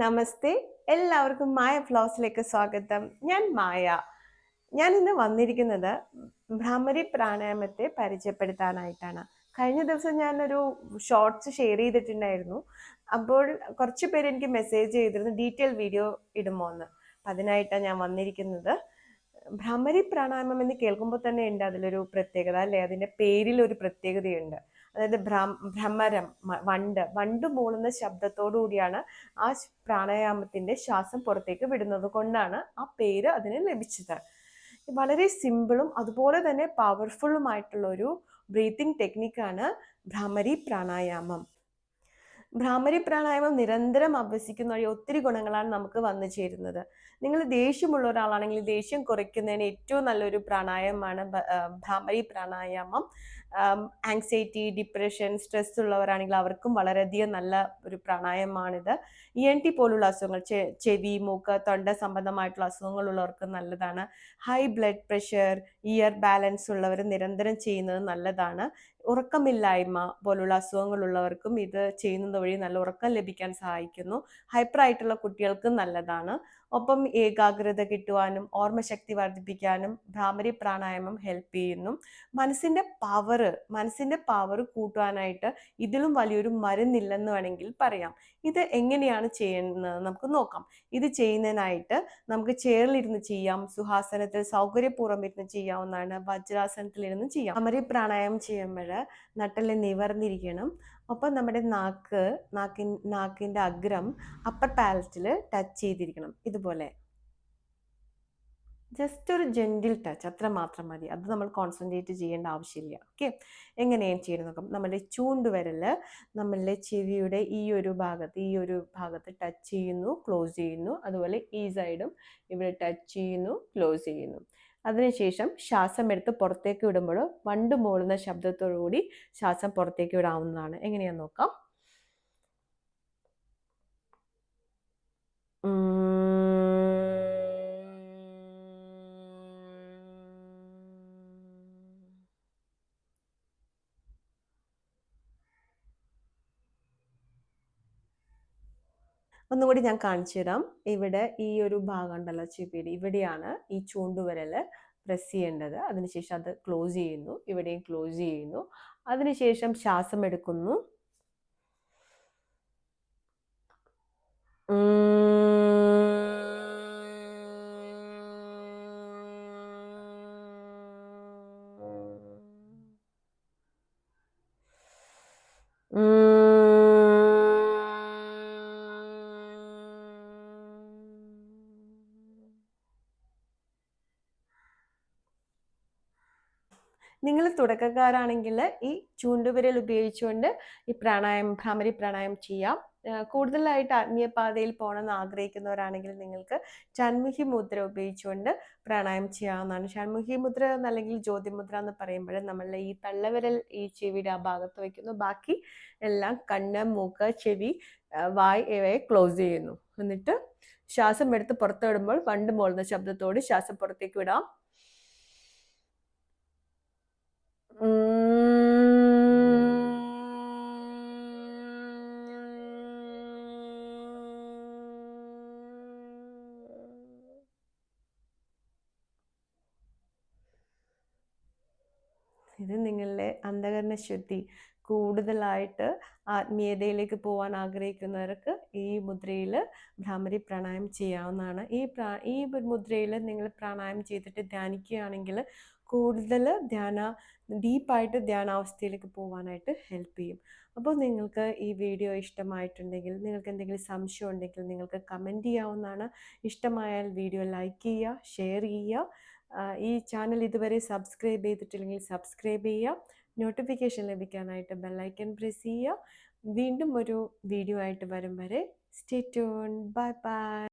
നമസ്തേ. എല്ലാവർക്കും മായ ഫ്ലോസിലേക്ക് സ്വാഗതം. ഞാൻ മായ. ഞാൻ ഇന്ന് വന്നിരിക്കുന്നത് ഭ്രാമരി പ്രാണായാമത്തെ പരിചയപ്പെടുത്താനായിട്ടാണ്. കഴിഞ്ഞ ദിവസം ഞാനൊരു ഷോർട്സ് ഷെയർ ചെയ്തിട്ടുണ്ടായിരുന്നു. അപ്പോൾ കുറച്ച് പേര് എനിക്ക് മെസ്സേജ് ചെയ്തിരുന്നു ഡീറ്റെയിൽ വീഡിയോ ഇടുമോ എന്ന് അപ്പം അതിനായിട്ടാണ് ഞാൻ വന്നിരിക്കുന്നത്. ഭ്രാമരി പ്രാണായാമം എന്ന് കേൾക്കുമ്പോൾ തന്നെ ഉണ്ട് അതിലൊരു പ്രത്യേകത അല്ലേ? അതിന്റെ പേരിൽ ഒരു പ്രത്യേകതയുണ്ട്. അതായത് ഭ്രമരം വണ്ട് വണ്ട് മൂളുന്ന ശബ്ദത്തോടു കൂടിയാണ് ആ പ്രാണായാമത്തിന്റെ ശ്വാസം പുറത്തേക്ക് വിടുന്നത് കൊണ്ടാണ് ആ പേര് അതിന് ലഭിച്ചത്. വളരെ സിമ്പിളും അതുപോലെ തന്നെ പവർഫുള്ളുമായിട്ടുള്ള ഒരു ബ്രീത്തിങ് ടെക്നിക്കാണ് ഭ്രാമരി പ്രാണായാമം. ഭ്രാമരി പ്രാണായാമം നിരന്തരം അഭ്യസിക്കുന്ന വഴി ഒത്തിരി ഗുണങ്ങളാണ് നമുക്ക് വന്നു ചേരുന്നത്. നിങ്ങൾ ദേഷ്യമുള്ള ഒരാളാണെങ്കിൽ ദേഷ്യം കുറയ്ക്കുന്നതിന് ഏറ്റവും നല്ലൊരു പ്രാണായാമമാണ് ഭ്രാമരി പ്രാണായാമം. ആങ്സൈറ്റി ഡിപ്രഷൻ സ്ട്രെസ് ഉള്ളവരാണെങ്കിൽ അവർക്കും വളരെയധികം നല്ല ഒരു പ്രാണായമാണിത് ഇ എൻ ടി പോലുള്ള അസുഖങ്ങൾ ചെവി മൂക്ക് തൊണ്ട സംബന്ധമായിട്ടുള്ള അസുഖങ്ങളുള്ളവർക്ക് നല്ലതാണ്. High blood pressure ear balance ഉള്ളവർ നിരന്തരം ചെയ്യുന്നത് നല്ലതാണ്. ഉറക്കമില്ലായ്മ പോലുള്ള അസുഖങ്ങളുള്ളവർക്കും ഇത് ചെയ്യുന്നത് വഴി നല്ല ഉറക്കം ലഭിക്കാൻ സഹായിക്കുന്നു. ഹൈപ്പർ ആയിട്ടുള്ള കുട്ടികൾക്കും നല്ലതാണ്. ഒപ്പം ഏകാഗ്രത കിട്ടുവാനും ഓർമ്മശക്തി വർദ്ധിപ്പിക്കാനും ഭ്രാമരി പ്രാണായാമം ഹെൽപ്പ് ചെയ്യുന്നു. മനസ്സിന്റെ പവർ മനസ്സിന്റെ പവർ കൂട്ടുവാനായിട്ട് ഇതിലും വലിയൊരു മരുന്നില്ലെന്ന് വേണമെങ്കിൽ പറയാം. ഇത് എങ്ങനെയാണ് ചെയ്യുന്നത് നമുക്ക് നോക്കാം. ഇത് ചെയ്യുന്നതിനായിട്ട് നമുക്ക് ചേറിലിരുന്ന് ചെയ്യാം സുഹാസനത്തിൽ സൗകര്യപൂർവം ഇരുന്ന് ചെയ്യാവുന്നതാണ് വജ്രാസനത്തിൽ ഇരുന്ന് ചെയ്യാം. അമരി പ്രാണായാമം ചെയ്യുമ്പോൾ നട്ടൽ നിവർന്നിരിക്കണം. ഒപ്പം നമ്മുടെ നാക്ക് നാക്കിൻ നാക്കിന്റെ അഗ്രം അപ്പർ പാലറ്റിൽ ടച്ച് ചെയ്തിരിക്കണം. ഇതുപോലെ. ജസ്റ്റ് ഒരു ജെന്റിൽ ടച്ച് അത്ര മാത്രം മതി. അത് നമ്മൾ കോൺസെൻട്രേറ്റ് ചെയ്യേണ്ട ആവശ്യമില്ല. ഓക്കെ എങ്ങനെയാണ് ചെയ്യുന്നത് നോക്കാം. നമ്മളുടെ ചൂണ്ടുവിരൽ നമ്മളുടെ ചെവിയുടെ ഈ ഒരു ഭാഗത്ത് ഈ ഒരു ഭാഗത്ത് ടച്ച് ചെയ്യുന്നു ക്ലോസ് ചെയ്യുന്നു. അതുപോലെ ഈ സൈഡും ഇവിടെ ടച്ച് ചെയ്യുന്നു ക്ലോസ് ചെയ്യുന്നു. അതിനുശേഷം ശ്വാസം എടുത്ത് പുറത്തേക്ക് വിടുമ്പോൾ വണ്ട് മൂളുന്ന ശബ്ദത്തോടുകൂടി ശ്വാസം പുറത്തേക്ക് വിടാവുന്നതാണ്. എങ്ങനെയാണെന്ന് നോക്കാം. ഒന്നുകൂടി ഞാൻ കാണിച്ചു തരാം. ഇവിടെ ഈ ഒരു ഭാഗം ഉണ്ടല്ലോ ചെവിയുടെ. ഇവിടെയാണ് ഈ ചൂണ്ടുവിരൽ പ്രസ് ചെയ്യേണ്ടത്. അതിനുശേഷം അത് ക്ലോസ് ചെയ്യുന്നു. ഇവിടെയും ക്ലോസ് ചെയ്യുന്നു. അതിനുശേഷം ശ്വാസം എടുക്കുന്നു. നിങ്ങൾ തുടക്കക്കാരാണെങ്കിൽ ഈ ചൂണ്ടുവിരൽ ഉപയോഗിച്ചുകൊണ്ട് ഈ പ്രാണായം ഭ്രാമരി പ്രാണായം ചെയ്യാം. കൂടുതലായിട്ട് ആത്മീയപാതയിൽ പോകണമെന്ന് ആഗ്രഹിക്കുന്നവരാണെങ്കിൽ നിങ്ങൾക്ക് ഷൺമുഖി മുദ്ര ഉപയോഗിച്ചുകൊണ്ട് പ്രാണായാമം ചെയ്യാവുന്നതാണ്. ഷൺമുഖി മുദ്ര എന്നല്ലെങ്കിൽ ജ്യോതിമുദ്ര എന്ന് പറയുമ്പോൾ നമ്മളുടെ ഈ തള്ളവിരൽ ഈ ചെവിയുടെ ആ ഭാഗത്ത് വയ്ക്കുന്നു. ബാക്കി എല്ലാം കണ്ണ് മൂക്ക് ചെവി വായ് ഇവയെ ക്ലോസ് ചെയ്യുന്നു. എന്നിട്ട് ശ്വാസം എടുത്ത് പുറത്തുവിടുമ്പോൾ പണ്ട് മോളുന്ന ശബ്ദത്തോട് ശ്വാസം പുറത്തേക്ക് വിടാം. ഇത് നിങ്ങളുടെ അന്ധകരണ ശുദ്ധി കൂടുതലായിട്ട് ആത്മീയതയിലേക്ക് പോകാൻ ആഗ്രഹിക്കുന്നവർക്ക് ഈ മുദ്രയിൽ ഭ്രാമരി പ്രാണായം ചെയ്യാവുന്നതാണ്. ഈ പ്രാ ഈ മുദ്രയിൽ നിങ്ങൾ പ്രാണായം ചെയ്തിട്ട് ധ്യാനിക്കുകയാണെങ്കിൽ കൂടുതൽ ധ്യാന ഡീപ്പായിട്ട് ധ്യാനാവസ്ഥയിലേക്ക് പോകാനായിട്ട് ഹെൽപ്പ് ചെയ്യും. അപ്പോൾ നിങ്ങൾക്ക് ഈ വീഡിയോ ഇഷ്ടമായിട്ടുണ്ടെങ്കിൽ നിങ്ങൾക്ക് എന്തെങ്കിലും സംശയം ഉണ്ടെങ്കിൽ നിങ്ങൾക്ക് കമന്റ് ചെയ്യാവുന്നതാണ്. ഇഷ്ടമായാൽ വീഡിയോ ലൈക്ക് ചെയ്യുക ഷെയർ ചെയ്യുക. ഈ ചാനൽ ഇതുവരെ സബ്സ്ക്രൈബ് ചെയ്തിട്ടില്ലെങ്കിൽ സബ്സ്ക്രൈബ് ചെയ്യുക. നോട്ടിഫിക്കേഷൻ ലഭിക്കാനായിട്ട് ബെല്ലൈക്കൻ പ്രസ് ചെയ്യുക. വീണ്ടും ഒരു വീഡിയോ ആയിട്ട് വരും വരെ. Stay tune bye bye.